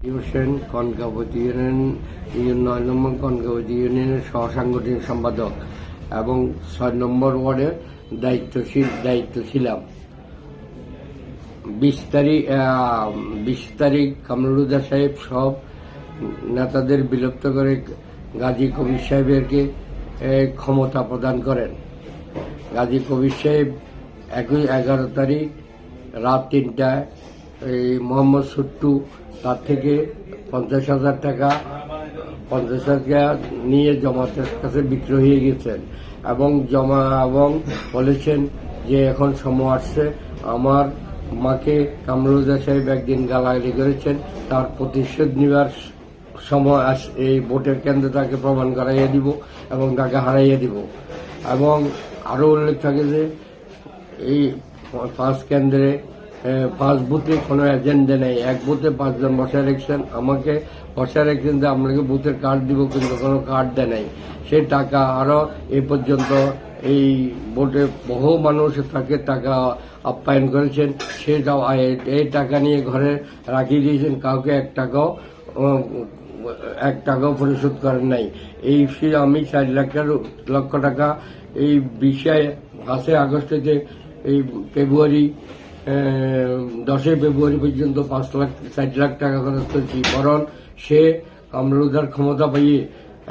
Hossain কনকাবতী union নয় নম্বর কনকাবতী ইউনিয়নের সহসাংগঠনিক সম্পাদক এবং ছয় নম্বর ওয়ার্ডের দায়িত্বশীল দায়িত্ব ছিলাম বিশ তারিখ বিশ তারিখ কামরুদা সাহেব সব নেতাদের বিলুপ্ত করে গাজী কবির সাহেবেরকে এ, ক্ষমতা প্রদান করেন। গাজী কবির সাহেব একই এগারো তারিখ রাত তিনটায় এই মোহাম্মদ সুট্টু, তার থেকে পঞ্চাশ হাজার টাকা, পঞ্চাশ হাজার নিয়ে জমাতের কাছে বিক্রি হয়ে গেছেন। এবং জমা এবং বলেছেন যে এখন সময় আসছে, আমার মাকে কামরুজা সাহেব একদিন গালাগালি করেছেন, তার প্রতিশোধ নেওয়ার সময় আস- এই ভোটের কেন্দ্রে তাকে প্রমাণ করাইয়া দিব এবং তাকে হারাইয়া দিব। এবং আরও উল্লেখ থাকে যে এই পাঁচ কেন্দ্রে পাঁচ বুথে কোনো এজেন্ডা নেই। এক বুথে পাঁচজন বসে রেখেছেন আমাকে বসে রেখেছেন যে আপনাকে বুথের কার্ড দিব, কিন্তু কোনো কার্ড দেয় নাই। সে টাকা আরও এ পর্যন্ত এই ভোটে বহু মানুষ তাকে টাকা আপ্যায়ন করেছেন। সেটাও এই টাকা নিয়ে ঘরে রাখিয়ে দিয়েছেন, কাউকে এক টাকাও এক টাকাও পরিশোধ করেন নাই। এই আমি চার লাখ লক্ষ টাকা এই বিষয়ে পাঁচই আগস্ট থেকে এই ফেব্রুয়ারি দশই ফেব্রুয়ারি পর্যন্ত পাঁচ লাখ ষাট লাখ টাকা খরচ করেছি বরং সে কামরুদার ক্ষমতা পাইয়ে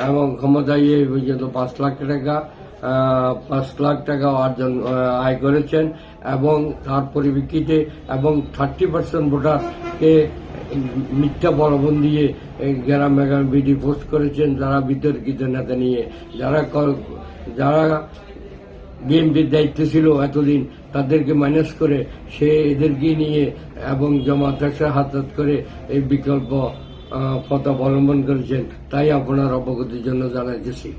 এবং ক্ষমতা ইয়ে পর্যন্ত পাঁচ লাখ টাকা পাঁচ লাখ টাকা অর্জন আয় করেছেন এবং তার পরিপ্রেক্ষিতে এবং থার্টি পার্সেন্ট ভোটারকে মিথ্যা বলবন দিয়ে গ্রামে গ্রামে বিডি পোস্ট করেছেন, যারা বিতর্কিত নেতা নিয়ে, যারা যারা বিএনপির দায়িত্ব ছিল এতদিন, তাদেরকে মাইনাস করে সে এদেরকে নিয়ে এবং জমাতের হাত হাত করে এই বিকল্প পথ অবলম্বন করেছেন। তাই আপনার অবগতির জন্য জানাইতেছি।